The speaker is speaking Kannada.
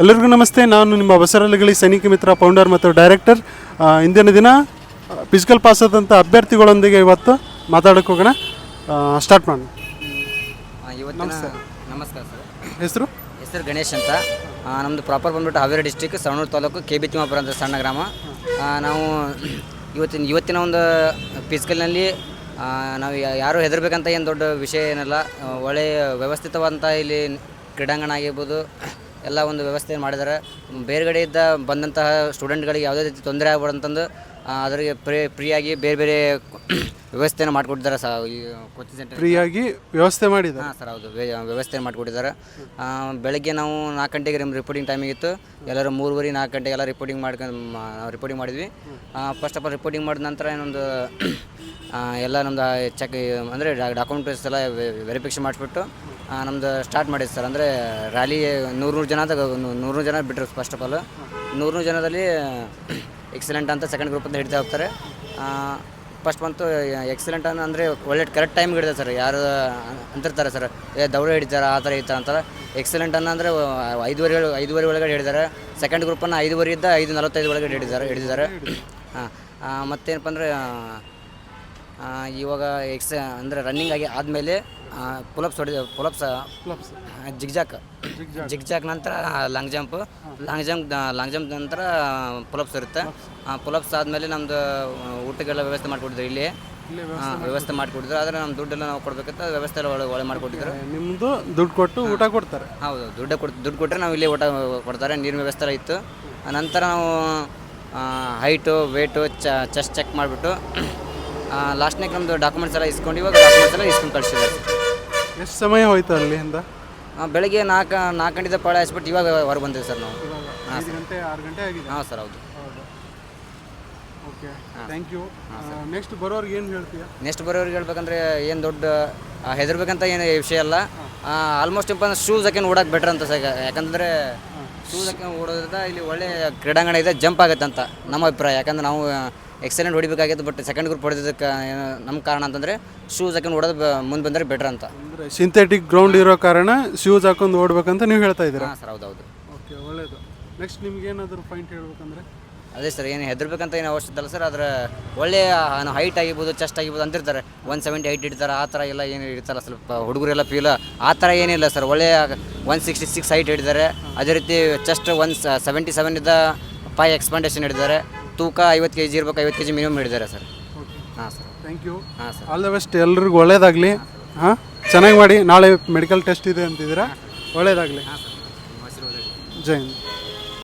ಎಲ್ಲರಿಗೂ ನಮಸ್ತೆ. ನಾನು ನಿಮ್ಮ ಬಸರಲಗಳಿ ಸೈನಿಕ ಮಿತ್ರ ಫೌಂಡರ್ ಮತ್ತು ಡೈರೆಕ್ಟರ್. ಆ, ಇಂದಿನ ದಿನ ಫಿಸಿಕಲ್ ಪಾಸ್ ಆದಂಥ ಅಭ್ಯರ್ಥಿಗಳೊಂದಿಗೆ ಇವತ್ತು ಮಾತಾಡೋಕೆ ಹೋಗೋಣ. ಸ್ಟಾರ್ಟ್ ಮಾಡೋಣ. ಆ, ಇವತ್ತಿನ ನಮಸ್ಕಾರ ಸರ್. ಹೆಸರು? ಹೆಸರು ಗಣೇಶ್ ಅಂತ. ಆ, ನಮ್ಮದು ಪ್ರಾಪರ್ ಬಂದ್ಬಿಟ್ಟು Haveri district Savanur taluk K B Timmapura ಅಂತ ಸಣ್ಣ ಗ್ರಾಮ. ಆ, ನಾವು ಇವತ್ತಿನ ಇವತ್ತಿನ ಒಂದು ಫಿಸಿಕಲ್ನಲ್ಲಿ ನಾವು ಯಾ- ಯಾರು ಹೆದರ್ಬೇಕಂತ ಏನು ದೊಡ್ಡ ವಿಷಯ ಏನಲ್ಲ ಆ, ಒಳ್ಳೆಯ ವ್ಯವಸ್ಥಿತವಾದಂಥ ಇಲ್ಲಿ ಕ್ರೀಡಾಂಗಣ ಆಗಿರ್ಬೋದು ಎಲ್ಲ ಒಂದು ವ್ಯವಸ್ಥೆ ಮಾಡಿದ್ದಾರೆ. ಬೇರೆಗಡೆಯಿಂದ ಬಂದಂತಹ ಸ್ಟೂಡೆಂಟ್ಗಳಿಗೆ ಯಾವುದೇ ರೀತಿ ತೊಂದರೆ ಆಗ್ಬಾರ್ದಂತಂದು ಅಂತಂದು ಅದರಿಗೆ ಫ್ರೀ ಫ್ರೀಯಾಗಿ ಬೇರೆ ಬೇರೆ ವ್ಯವಸ್ಥೆಯನ್ನು ಮಾಡಿಕೊಟ್ಟಿದ್ದಾರೆ ಸರ್ ಈ ಕೋಚಿಂಗ್ ಸೆಂಟರ್ ಫ್ರೀಯಾಗಿ ವ್ಯವಸ್ಥೆ ಮಾಡಿದ್ದಾರೆ? ಹಾಂ ಸರ್ ಹೌದು. ವ್ಯ- ವ್ಯವಸ್ಥೆ ಮಾಡಿಕೊಟ್ಟಿದ್ದಾರೆ. ಬೆಳಗ್ಗೆ ನಾವು ನಾಲ್ಕು ಗಂಟೆಗೆ ನಮ್ಮ ರಿಪೋರ್ಟಿಂಗ್ ಟೈಮಿಗೆ ಇತ್ತು. ಎಲ್ಲರೂ ಮೂರುವರೆ ನಾಲ್ಕು ಗಂಟೆಗೆಲ್ಲ ರಿಪೋರ್ಟಿಂಗ್ ಮಾಡ್ಕೊಂಡು ರಿಪೋರ್ಟಿಂಗ್ ಮಾಡಿದ್ವಿ. ಫಸ್ಟ್ ಆಫ್ ಆಲ್ ರಿಪೋರ್ಟಿಂಗ್ ಮಾಡಿದ ನಂತರ ಏನೊಂದು ಆ, ಎಲ್ಲ ನಮ್ಮದು ಚೆಕ್ ಅಂದರೆ ಡಾಕ್ಯುಮೆಂಟ್ಸ್ ಎಲ್ಲ ವೆರಿಫಿಕೇಷನ್ ಮಾಡಿಸ್ಬಿಟ್ಟು ನಮ್ದು ಸ್ಟಾರ್ಟ್ ಮಾಡಿದ್ದು ಸರ್ ಅಂದರೆ ರ್ಯಾಲಿ ನೂರು ನೂರು ಜನ ಅಂತ ನೂರು ಜನ ಬಿಟ್ಟರು ಫಸ್ಟ್ ಆಫ್ ಆಲ್ ನೂರು ಜನದಲ್ಲಿ ಎಕ್ಸಲೆಂಟ್ ಅಂತ ಸೆಕೆಂಡ್ ಗ್ರೂಪ್ ಅಂತ ಹಿಡಿತಾ ಹೋಗ್ತಾರೆ. ಫಸ್ಟ್ ಬಂತು ಎಕ್ಸಲೆಂಟ್ ಅಂದರೆ ಒಳ್ಳೆ ಕರೆಕ್ಟ್ ಟೈಮ್ಗೆ ಹಿಡಿದ ಸರ್ ಯಾರು ಅಂತಿರ್ತಾರೆ ಸರ್ ಏ, ದೌಡ ಹಿಡಿತಾರೆ, ಆ ಥರ ಈ ಅಂತಾರೆ. ಎಕ್ಸಲೆಂಟ್ ಅನ್ನ ಅಂದರೆ ಐದುವರೆ ಐದುವರೆ ಒಳಗಡೆ ಹಿಡಿದಾರೆ. ಸೆಕೆಂಡ್ ಗ್ರೂಪನ್ನು ಐದುವರೆಯಿಂದ ಐದು ನಲವತ್ತೈದು ಒಳಗಡೆ ಹಿಡಿದಾರೆ ಹಿಡಿದಿದ್ದಾರೆ ಹಾಂ ಮತ್ತೇನಪ್ಪ ಅಂದರೆ ಇವಾಗ ಎಕ್ಸ ಅಂದರೆ ರನ್ನಿಂಗ್ ಆಗಿ ಆದಮೇಲೆ ಪುಲಪ್ಸ್ ಹೊಡೆದ ಪುಲಪ್ಸ್ ಜಿಗ್ಜಾಕ್ ಜಿಗ್ಜಾಕ್ ನಂತರ long jump long jump long jump ನಂತರ ಪುಲಪ್ಸ್ ಇರುತ್ತೆ. ಪುಲಪ್ಸ್ ಆದಮೇಲೆ ನಮ್ಮದು ಊಟಕ್ಕೆಲ್ಲ ವ್ಯವಸ್ಥೆ ಮಾಡಿಕೊಟ್ಟಿದ್ರು ಇಲ್ಲಿ. ವ್ಯವಸ್ಥೆ ಮಾಡಿಕೊಟ್ಟಿದ್ರು. ಆದರೆ ನಮ್ಮ ದುಡ್ಡೆಲ್ಲ ನಾವು ಕೊಡಬೇಕಂತ ವ್ಯವಸ್ಥೆ ಎಲ್ಲ ಒಳ್ಳೆ ಒಳ್ಳೆ ಮಾಡಿಕೊಟ್ಟಿದ್ರು. ನಿಮ್ಮದು ದುಡ್ಡು ಕೊಟ್ಟು ಊಟ ಕೊಡ್ತಾರೆ. ಹೌದು ದುಡ್ಡು ಕೊಟ್ಟು ದುಡ್ಡು ಕೊಟ್ಟರೆ ನಾವು ಇಲ್ಲಿ ಊಟ ಕೊಡ್ತಾರೆ. ನೀರಿನ ವ್ಯವಸ್ಥೆ ಎಲ್ಲ ಇತ್ತು. ಆ ನಂತರ ನಾವು ಹೈಟು ವೇಟು ಚ ಚೆಸ್ಟ್ ಚೆಕ್ ಮಾಡಿಬಿಟ್ಟು ಲಾಸ್ಟ್ನಾಗ ನಮ್ಮದು ಡಾಕ್ಯುಮೆಂಟ್ಸ್ ಎಲ್ಲ ಇಸ್ಕೊಂಡು ಇವಾಗ ಡಾಕ್ಯುಮೆಂಟ್ಸ್ ಎಲ್ಲ ಇಸ್ಕೊಂಡು ಕಳಿಸಿದ್ದಾರೆ. ಎಷ್ಟು ಸಮಯ ಹೋಯ್ತು ಅಲ್ಲಿಂದ ಬೆಳಗ್ಗೆ ನಾಲ್ಕು ನಾಲ್ಕು ಗಂಟೆದ ಪಾಳೆ ಹಚ್ಬಿಟ್ಟು ಇವಾಗ ಹೊರಗೆ ಬಂದಿವಿ ಸರ್ ನಾವು. ಐದು ಗಂಟೆ ಆರು ಗಂಟೆ ಆಗಿದೆ? ಹಾಂ ಸರ್ ಹೌದು. ಓಕೆ ಥ್ಯಾಂಕ್ ಯು ನೆಕ್ಸ್ಟ್ ಬರೋರ್ಗೆ ಏನು ಹೇಳ್ತೀಯ? ನೆಕ್ಸ್ಟ್ ಬರೋರಿಗೆ ಹೇಳ್ಬೇಕಂದ್ರೆ ಏನು ದೊಡ್ಡ ಹೆದರ್ಬೇಕಂತ ಏನು ವಿಷಯ ಅಲ್ಲ. ಆಲ್ಮೋಸ್ಟ್ ಅಂದ್ರೆ ಶೂಸ್ ಹಾಕಿ ಓಡಕ್ಕೆ ಬೆಟ್ರ್ ಅಂತ ಸರ್ ಯಾಕಂದರೆ ಶೂಸ್ ಹಾಕಿ ಓಡೋದ್ರಿಂದ ಇಲ್ಲಿ ಒಳ್ಳೆ ಕ್ರೀಡಾಂಗಣ ಇದೆ ಜಂಪ್ ಆಗುತ್ತೆ ಅಂತ ನಮ್ಮ ಅಭಿಪ್ರಾಯ. ಯಾಕಂದ್ರೆ ನಾವು ಎಕ್ಸಲೆಂಟ್ ಹೊಡಿಬೇಕಾಗಿತ್ತು ಬಟ್ ಸೆಕೆಂಡ್ ಗ್ರೂಪ್ ಹೊಡೆದಕ್ಕೆ ಏನು ನಮ್ಮ ಕಾರಣ ಅಂತಂದರೆ ಶೂಸ್ ಹಾಕೊಂಡು ಓಡೋದು ಮುಂದೆ ಬಂದರೆ ಬೆಟರ್ ಅಂತ. ಅಂದರೆ ಸಿಂಥೆಟಿಕ್ ಗ್ರೌಂಡ್ ಇರೋ ಕಾರಣ ಶೂಸ್ ಹಾಕೊಂಡು ಓಡಬೇಕಂತ ನೀವು ಹೇಳ್ತಾ ಇದ್ದೀರಾ? ಹಾಂ ಸರ್ ಹೌದು ಹೌದು ಓಕೆ ಒಳ್ಳೆಯದು ನೆಕ್ಸ್ಟ್ ನಿಮ್ಗೆ ಏನಾದರೂ ಪಾಯಿಂಟ್ ಹೇಳ್ಬೇಕಂದ್ರೆ? ಅದೇ ಸರ್ ಏನು ಹೆದರ್ಬೇಕಂತ ಏನು ಅವಶ್ಯಕತೆ ಇಲ್ಲ ಸರ್ ಆದರೆ ಒಳ್ಳೆಯ ಹೈಟ್ ಆಗಿರ್ಬೋದು ಚೆಸ್ಟ್ ಆಗಿರ್ಬೋದು ಅಂತಿರ್ತಾರೆ. ಒನ್ ಸೆವೆಂಟಿ ಏಯ್ಟ್ ಇಡ್ತಾರೆ ಆ ಥರ ಎಲ್ಲ ಏನು ಇಡ್ತಾರಲ್ಲ ಸ್ವಲ್ಪ ಹುಡುಗರೆಲ್ಲ ಫೀಲ್ ಆ ಥರ ಏನಿಲ್ಲ ಸರ್ ಒಳ್ಳೆಯ ಒನ್ ಸಿಕ್ಸ್ಟಿ ಸಿಕ್ಸ್ ಹೈಟ್ ಹಿಡಿದಾರೆ ಅದೇ ರೀತಿ ಚೆಸ್ಟ್ ಒನ್ ಸೆವೆಂಟಿ ಸೆವೆನ್ ಇದ್ದ ಫೈ ಎಕ್ಸ್ಪಾಂಡೇಷನ್ ಹಿಡಿದ್ದಾರೆ ತೂಕ ಐವತ್ತು ಕೆ ಜಿ ಇರ್ಬೇಕು ಐವತ್ತು ಕೆ ಜಿ ಮಿನಿಮಮ್ ಹಿಡಿದಾರೆ ಸರ್. ಓಕೆ ಹಾಂ ಸರ್. ಥ್ಯಾಂಕ್ ಯು ಹಾಂ ಸರ್. ಆಲ್ ದ ಬೆಸ್ಟ್ ಎಲ್ರಿಗೂ ಒಳ್ಳೇದಾಗಲಿ. ಹಾಂ? ಚೆನ್ನಾಗಿ ಮಾಡಿ. ನಾಳೆ ಮೆಡಿಕಲ್ ಟೆಸ್ಟ್ ಇದೆ ಅಂತಿದ್ದೀರಾ? ಒಳ್ಳೇದಾಗಲಿ. ಹಾಂ ಸರ್. ಜೈ ಹಿಂದ್.